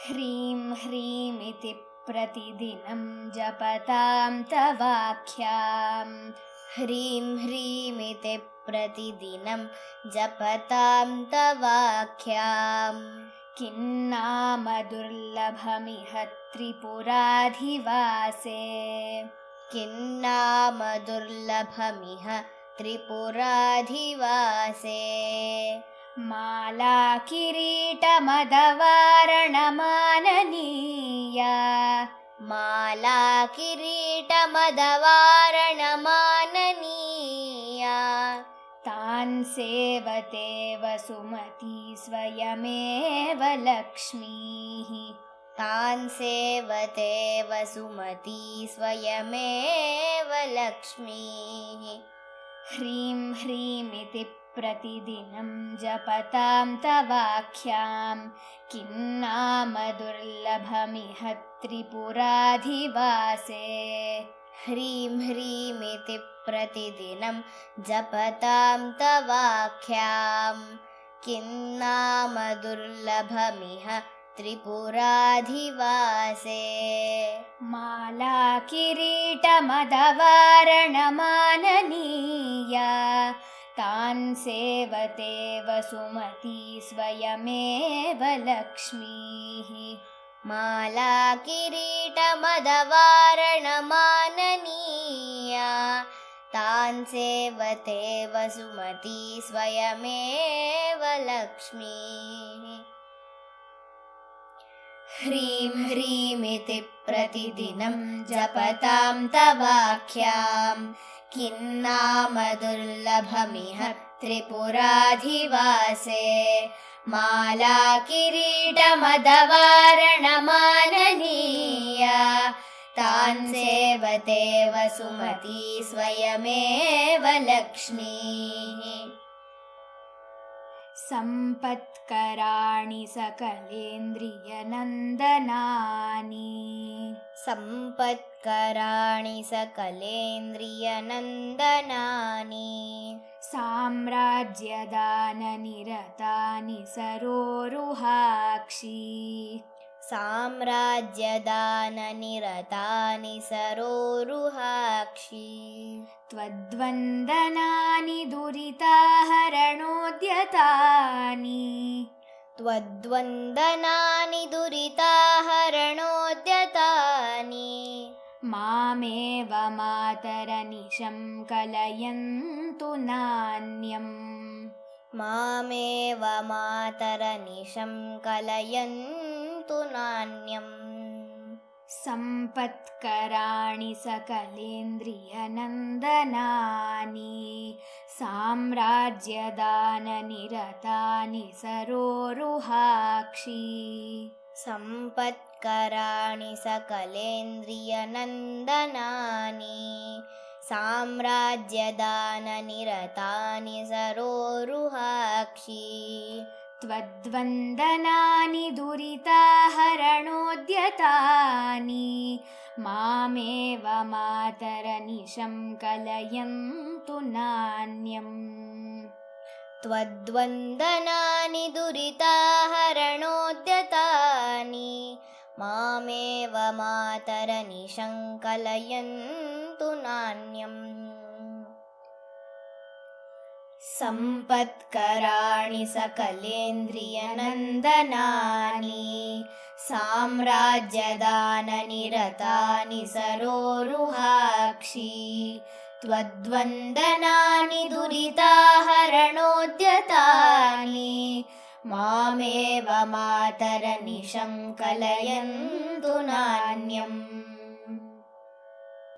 ह्रीं ह्रीमिति प्रतिदिनं जपतां तवाख्याम् ह्रीं ह्रीमिति प्रतिदिनं जपतां तवाख्याम् किन्नाम दुर्लभमिह त्रिपुराधिवासे। किन्नाम दुर्लभमिह त्रिपुराधिवासे माला किरीटमदवारणमाननीया माला किरीटमदवारणमाननीया तान् सेवते वसुमती स्वयमेव लक्ष्मीः। तान् सेवते वसुमती स्वयमेव लक्ष्मीः। ह्रीं ह्रीमिति प्रतिदिनं जपतां तवाख्यां किन्नाम दुर्लभमिह त्रिपुराधिवासे? ह्रीं ह्रीमिति प्रतिदिनं जपतां तवाख्यां किन्नाम दुर्लभमिह त्रिपुराधिवासे? माला किरीटमदवारणमाननीया तान् सेवते वसुमती स्वयमेव लक्ष्मीः। माला किरीटमदवारणमाननीया। तान् सेवते वसुमती स्वयमेव लक्ष्मीः। ह्रीं ह्रीमिति प्रतिदिनं जपतां तवाख्यां किन्नाम दुर्लभमिह त्रिपुराधिवासे माला किरीटमदवारणमाननीया तान् सेवते वसुमती स्वयमेव लक्ष्मीः। सम्पत्कराणि सकलेन्द्रियनन्दनानि सम्पत्कराणि सकलेन्द्रियनन्दनानि। साम्राज्यदाननिरतानि सरोरुहाक्षी। साम्राज्यदाननिरतानि सरोरुहाक्षी। त्वद्वन्दनानि दुरिताहरणोद्यतानि। त्वद्वन्दनानि दुरिताहरणोद्यतानि मामेव मातरनिशं कलयन्तु नान्यम्। मामेव मातरनिशं कलयन्तु नान्यम्। सम्पत्कराणि सकलेन्द्रियनन्दनानि साम्राज्यदाननिरतानि सरोरुहाक्षी सम्पत्कराणि सकलेन्द्रियनन्दनानि साम्राज्यदाननिरतानि सरोरुहाक्षी त्वद्वन्दनानि दुरिताहरणोद्यतानि मामेव मातरनिशं कलयन्तु नान्यम्। त्वद्वन्दनानि मामेव मातरनिशङ्कलयन्तु नान्यम्। सम्पत्कराणि सकलेन्द्रियनन्दनानि साम्राज्यदाननिरतानि सरोरुहाक्षी त्वद्वन्दनानि दुरिताहरणोद्यतानि मामेव मातरनिशं कलयन्तु नान्यम्